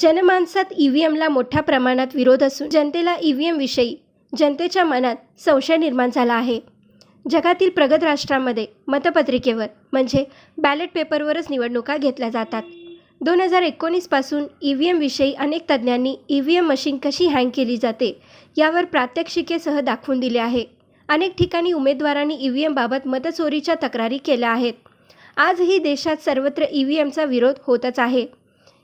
जनमानसात E V एमला मोठ्या प्रमाणात विरोध असून जनतेला ई व्ही एमविषयी जनतेच्या मनात संशय निर्माण झाला आहे. जगातील प्रगत राष्ट्रांमध्ये मतपत्रिकेवर म्हणजे बॅलेट पेपरवरच निवडणुका घेतल्या जातात. दोन हजार एकोणीसपासून ई व्ही एमविषयी अनेक तज्ज्ञांनी ई व्ही एम मशीन कशी हँग केली जाते यावर प्रात्यक्षिकेसह दाखवून दिले आहे. अनेक ठिकाणी उमेदवारांनी ई व्ही एमबाबत मतचोरीच्या तक्रारी केल्या आहेत. आजही देशात सर्वत्र ई व्ही एमचा विरोध होतच आहे.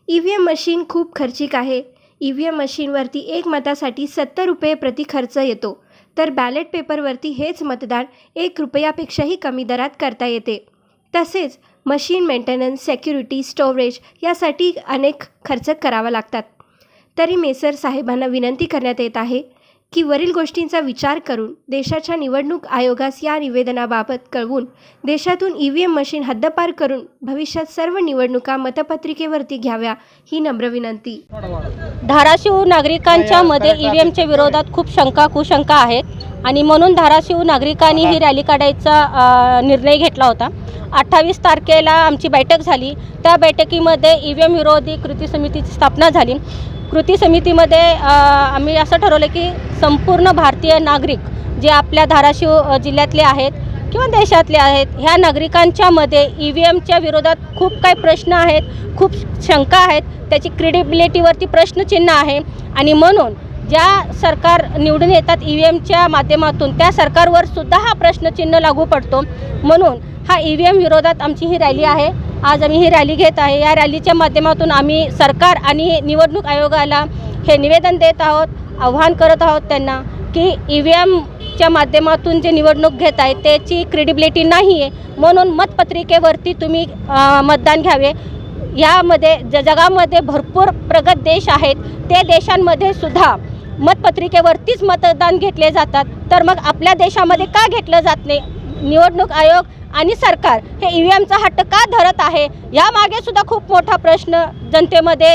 ई व्ही एम मशीन खूप खर्चिक आहे. ई व्ही एम मशीनवरती एक मतासाठी सत्तर रुपये प्रति खर्च येतो. तर बॅलेट पेपरवरती हेच मतदान एक रुपयापेक्षाही कमी दरात करता येते. तसेच मशीन मेंटेनन्स सेक्युरिटी स्टोरेज यासाठी अनेक खर्च करावा लागतात. तरी मेसर साहेबांना विनंती करण्यात येत आहे की वरील गोष्टींचा विचार करून देशाच्या निवडणूक आयोगास या निवेदनाबाबत कळवून देशातून ई व्ही एम मशीन हद्दपार करून भविष्यात सर्व निवडणुका मतपत्रिकेवरती घ्याव्या ही नम्र विनंती. धाराशिव नागरिकांच्या मध्ये ई व्ही एमच्या विरोधात खूप शंका कुशंका आहेत. आणि म्हणून धाराशिव नागरिकांनी ही. रॅली काढायचा निर्णय घेतला होता. अठ्ठावीस तारखेला आमची बैठक झाली. त्या बैठकीमध्ये ई व्ही एम विरोधी कृती समितीची स्थापना झाली. कृती समितीमध्ये आम्ही असं ठरवलं की संपूर्ण भारतीय नागरिक जे आपल्या धाराशिव जिल्ह्यातले आहेत किंवा देशातले आहेत ह्या नागरिकांच्यामध्ये ई व्ही एमच्या विरोधात खूप काही प्रश्न आहेत खूप शंका आहेत. त्याची क्रेडिबिलिटीवरती प्रश्नचिन्ह आहे. आणि म्हणून ज्या सरकार निवडून येतात ई व्ही एमच्या माध्यमातून त्या सरकारवर सुद्धा हा प्रश्नचिन्ह लागू पडतो. म्हणून हा ई व्ही एम विरोधात आमची ही रॅली आहे. आज आम्ही ही रॅली घेत आहे. या रॅलीच्या माध्यमातून आम्ही सरकार आणि निवडणूक आयोगाला हे निवेदन देत आहोत आव्हान करत आहोत त्यांना की ई व्ही एमच्या माध्यमातून जे निवडणूक घेत आहे त्याची क्रेडिबिलिटी नाही आहे म्हणून मतपत्रिकेवरती तुम्ही मतदान घ्यावे. यामध्ये ज जगामध्ये भरपूर प्रगत देश आहेत ते देशांमध्ये सुद्धा मतपत्रिकेवरतीच मतदान घेतले जातात. तर मग आपल्या देशामध्ये का घेतलं जात नाही? निवडणूक आयोग आणि सरकार हे ई व्ही एमचा हट्ट का धरत आहे? यामागे सुद्धा खूप मोठा प्रश्न जनतेमध्ये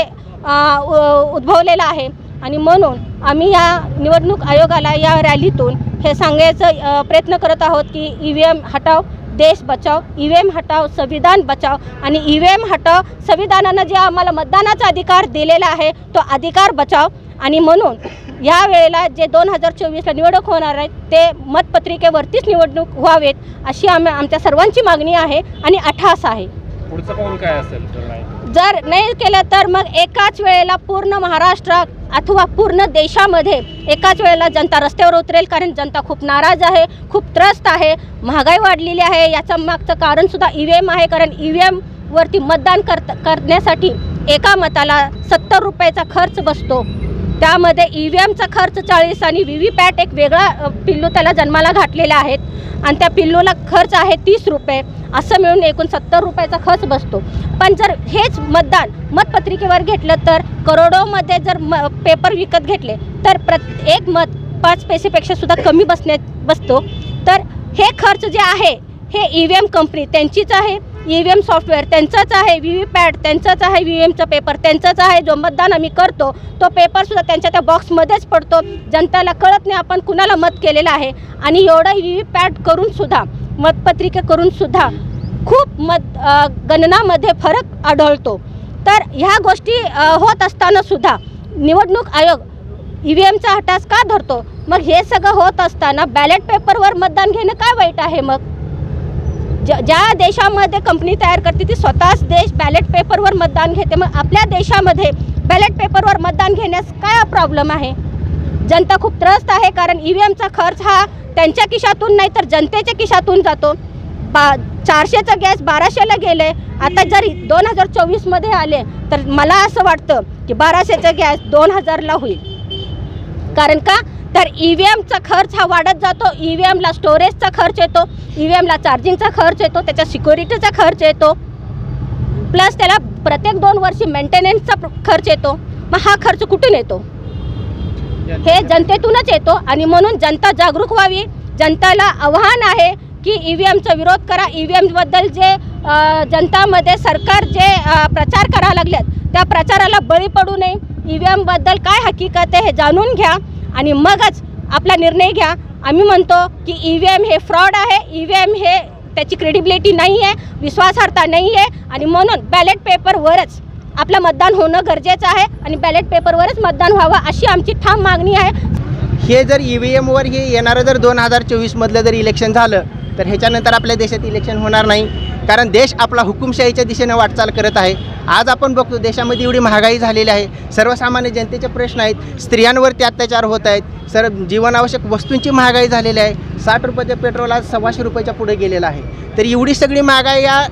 उद्भवलेला आहे. आणि म्हणून आम्ही या निवडणूक आयोगाला या रॅलीतून हे सांगायचं प्रयत्न करत आहोत की ई व्ही एम हटाव देश बचाव ई व्ही एम हटाव संविधान बचाव आणि ई व्ही एम हटाव संविधानानं जे आम्हाला मतदानाचा अधिकार दिलेला आहे तो अधिकार बचाव आणि म्हणून या वेळेला जे दोन हजार चोवीसला निवडणूक होणार आहेत ते मतपत्रिकेवरतीच निवडणूक व्हावेत अशी आम्ही आमच्या सर्वांची मागणी आहे आणि अठास आहे. पुढचं पाऊल काय असेल जर नाही केलं तर मग एकाच वेळेला पूर्ण महाराष्ट्रात अथवा पूर्ण देशामध्ये एकाच वेळेला जनता रस्त्यावर उतरेल कारण जनता खूप नाराज आहे खूप त्रस्त आहे महागाई वाढलेली आहे याचं मागचं कारण सुद्धा ई व्ही एम आहे कारण ई व्ही एमवरती मतदान करत करण्यासाठी एका मताला सत्तर रुपयाचा खर्च बसतो. त्यामध्ये ई व्ही एमचा खर्च चाळीस आणि व्ही व्ही पॅट एक वेगळा पिल्लू त्याला जन्माला घातलेला आहेत आणि त्या पिल्लूला खर्च आहे तीस रुपये. असं मिळून एकूण सत्तर रुपयाचा खर्च बसतो. पण जर हेच मतदान मतपत्रिकेवर घेतलं तर करोडोमध्ये जर म पेपर विकत घेतले तर प्रत एक मत पाच पैसेपेक्षा सुद्धा कमी बसण्या बसतो. तर हे खर्च जे आहे हे ई व्ही एम कंपनी त्यांचीच आहे. ई व्ही एम सॉफ्टवेअर त्यांचंच आहे व्ही व्ही पॅड त्यांचंच आहे व्ही व्ही एमचा पेपर त्यांचाच आहे जो मतदान आम्ही करतो तो पेपरसुद्धा त्यांच्या त्या बॉक्समध्येच पडतो. जनताला कळत नाही आपण कुणाला मत केलेलं आहे. आणि एवढं व्ही व्ही पॅड करूनसुद्धा मतपत्रिके करूनसुद्धा खूप मत गणनामध्ये फरक आढळतो. तर ह्या गोष्टी होत असताना सुद्धा निवडणूक आयोग ई व्ही एमचा हटास का धरतो? मग हे सगळं होत असताना बॅलेट पेपरवर मतदान घेणं काय वाईट आहे मग? ज्या देशामध्ये कंपनी तयार करते ती स्वतःच देश बॅलेट पेपरवर मतदान घेते. मग आपल्या देशामध्ये बॅलेट पेपरवर मतदान घेण्यास काय प्रॉब्लेम आहे? जनता खूप त्रस्त आहे कारण ई व्ही एमचा खर्च हा त्यांच्या खिशातून नाही तर जनतेच्या खिशातून जातो. बा चारशेचा गॅस बाराशेला गेले. आता जर दोन हजार चोवीसमध्ये आले तर मला असं वाटतं की बाराशेचा गॅस दोन हजारला होईल. कारण का? तर ई व्ही एमचा खर्च हा वाढत जातो. ई व्ही एमला स्टोरेजचा खर्च येतो. ई व्ही एमला चार्जिंगचा खर्च येतो. त्याच्या सिक्युरिटीचा खर्च येतो. प्लस त्याला प्रत्येक दोन वर्षी मेंटेनन्सचा खर्च येतो. मग हा खर्च कुठून येतो? हे जनतेतूनच. येतो आणि म्हणून जनता जागरूक व्हावी. जनताला आव्हान आहे की ई व्ही एमचा विरोध करा. ई व्ही एमबद्दल जे जनतामध्ये सरकार जे प्रचार करायला लागलेत त्या प्रचाराला बळी पडू नये. ई व्ही एमबद्दल काय हकीकत आहे हे जाणून घ्या. आणि मगच आपला निर्णय घ्या. आम्ही म्हणतो की ई व्ही एम हे फ्रॉड आहे. ई व्ही एम हे त्याची क्रेडिबिलिटी नाही आहे विश्वासार्हता नाही आहे आणि म्हणून बॅलेट पेपरवरच आपलं मतदान होणं गरजेचं आहे आणि बॅलेट पेपरवरच मतदान व्हावं अशी आमची ठाम मागणी आहे. हे जर ई व्ही एमवर हे येणारं जर दोन हजार चोवीसमधलं जर इलेक्शन झालं तर ह्याच्यानंतर आपल्या देशात इलेक्शन होणार नाही. कारण देश आपला हुकुमशाहीच्या दिशेनं वाटचाल करत आहे. आज आपण बघतो देशामध्ये एवढी महागाई झालेली आहे. सर्वसामान्य जनतेचे प्रश्न आहेत स्त्रियांवरती अत्याचार होत आहेत. सर जीवनावश्यक वस्तूंची महागाई झालेली आहे. साठ रुपयाचं पेट्रोल आज सव्वाशे रुपयाच्या पुढे गेलेलं आहे. तर एवढी सगळी महागाई या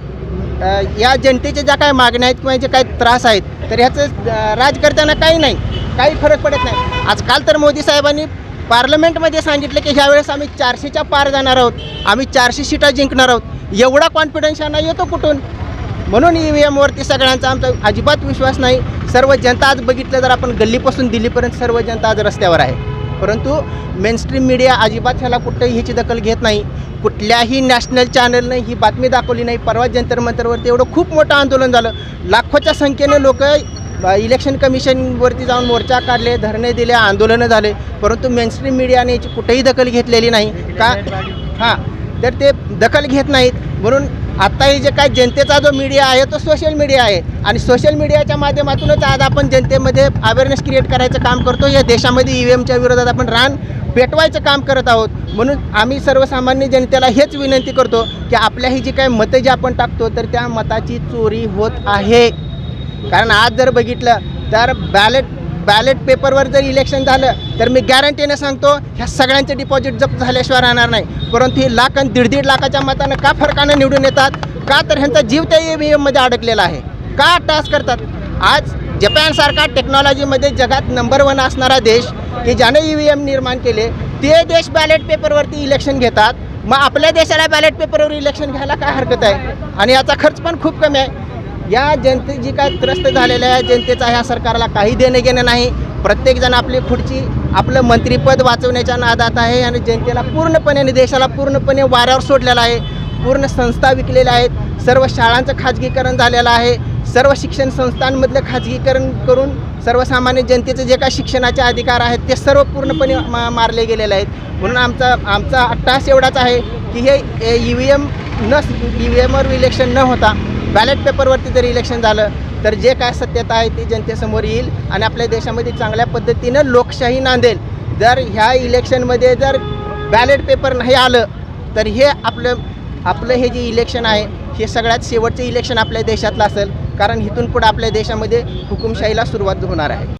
या जनतेच्या ज्या काय मागण्या आहेत किंवा जे काय त्रास आहेत तर ह्याचं राजकर्त्यांना काही नाही. काही फरक पडत नाही. आजकाल तर मोदी साहेबांनी पार्लमेंटमध्ये सांगितलं की ह्यावेळेस आम्ही चारशेच्या पार जाणार आहोत. आम्ही चारशे सीटा जिंकणार आहोत. एवढा कॉन्फिडन्स यांना येतो कुठून? म्हणून ई व्ही एमवरती सगळ्यांचा आमचा अजिबात विश्वास नाही. सर्व जनता आज बघितलं जर आपण गल्लीपासून दिल्लीपर्यंत सर्व जनता आज रस्त्यावर आहे. परंतु मेनस्ट्रीम मीडिया अजिबात ह्याला कुठंही ह्याची दखल घेत नाही. कुठल्याही नॅशनल चॅनलनं ही बातमी दाखवली नाही. परवा जंतर मंतरवरती एवढं खूप मोठं आंदोलन झालं. लाखोच्या संख्येने लोक इलेक्शन कमिशनवरती जाऊन मोर्चा काढले धरणे दिले आंदोलनं झाले. परंतु मेनस्ट्रीम मीडियाने याची कुठेही दखल घेतलेली नाही. का? हां. तर ते दखल घेत नाहीत. म्हणून आत्ता हे जे काय जनतेचा जो मीडिया आहे तो सोशल मीडिया आहे. आणि सोशल मीडियाच्या माध्यमातूनच आज आपण जनतेमध्ये अवेअरनेस क्रिएट करायचं काम करतो. या देशामध्ये ई व्ही एमच्या विरोधात आपण रान पेटवायचं काम करत आहोत. म्हणून आम्ही सर्वसामान्य जनतेला हेच विनंती करतो की आपल्या ही जी काही मतं जी आपण टाकतो तर त्या मताची चोरी होत आहे. कारण आज जर बघितलं तर बॅलेट बॅलेट पेपरवर जर इलेक्शन झालं तर मी गॅरंटीने सांगतो ह्या सगळ्यांचे डिपॉझिट जप्त झाल्याशिवाय राहणार नाही. परंतु हे लाख आणि दीड दीड लाखाच्या मतानं का फरकानं निवडून येतात? का तर ह्यांचा जीव त्या ई व्ही एममध्ये अडकलेला आहे? का टास करतात? आज जपानसारखा टेक्नॉलॉजीमध्ये जगात नंबर वन असणारा देश की ज्याने ई व्ही एम निर्माण केले ते देश बॅलेट पेपरवरती इलेक्शन घेतात. मग आपल्या देशाला बॅलेट पेपरवर इलेक्शन घ्यायला काय हरकत आहे? आणि याचा खर्च पण खूप कमी आहे. या जनते जी काय त्रस्त झालेल्या आहे जनतेचा ह्या सरकारला काही देणं घेणं नाही. प्रत्येकजण आपली खुर्ची आपलं मंत्रिपद वाचवण्याच्या नादात आहे आणि जनतेला पूर्णपणे आणि देशाला पूर्णपणे वाऱ्यावर सोडलेला आहे. पूर्ण संस्था विकलेल्या आहेत. सर्व शाळांचं खाजगीकरण झालेलं आहे. सर्व शिक्षण संस्थांमधलं खाजगीकरण करून सर्वसामान्य जनतेचे जे काय शिक्षणाचे अधिकार आहेत ते सर्व पूर्णपणे मा मारले गेलेले आहेत. म्हणून आमचा आमचा अट्टास एवढाच आहे की हे ई व्ही एम न ई व्ही एमवर इलेक्शन न होता बॅलेट पेपरवरती जर इलेक्शन झालं तर जे काय सत्यता आहे ती जनतेसमोर येईल आणि आपल्या देशामध्ये चांगल्या पद्धतीनं लोकशाही नांदेल. जर ह्या इलेक्शनमध्ये जर बॅलेट पेपर नाही आलं तर हे आपलं आपलं हे जे इलेक्शन आहे हे सगळ्यात शेवटचं इलेक्शन आपल्या देशातलं असेल. कारण इथून पुढे आपल्या देशामध्ये हुकुमशाहीला सुरुवात होणार आहे.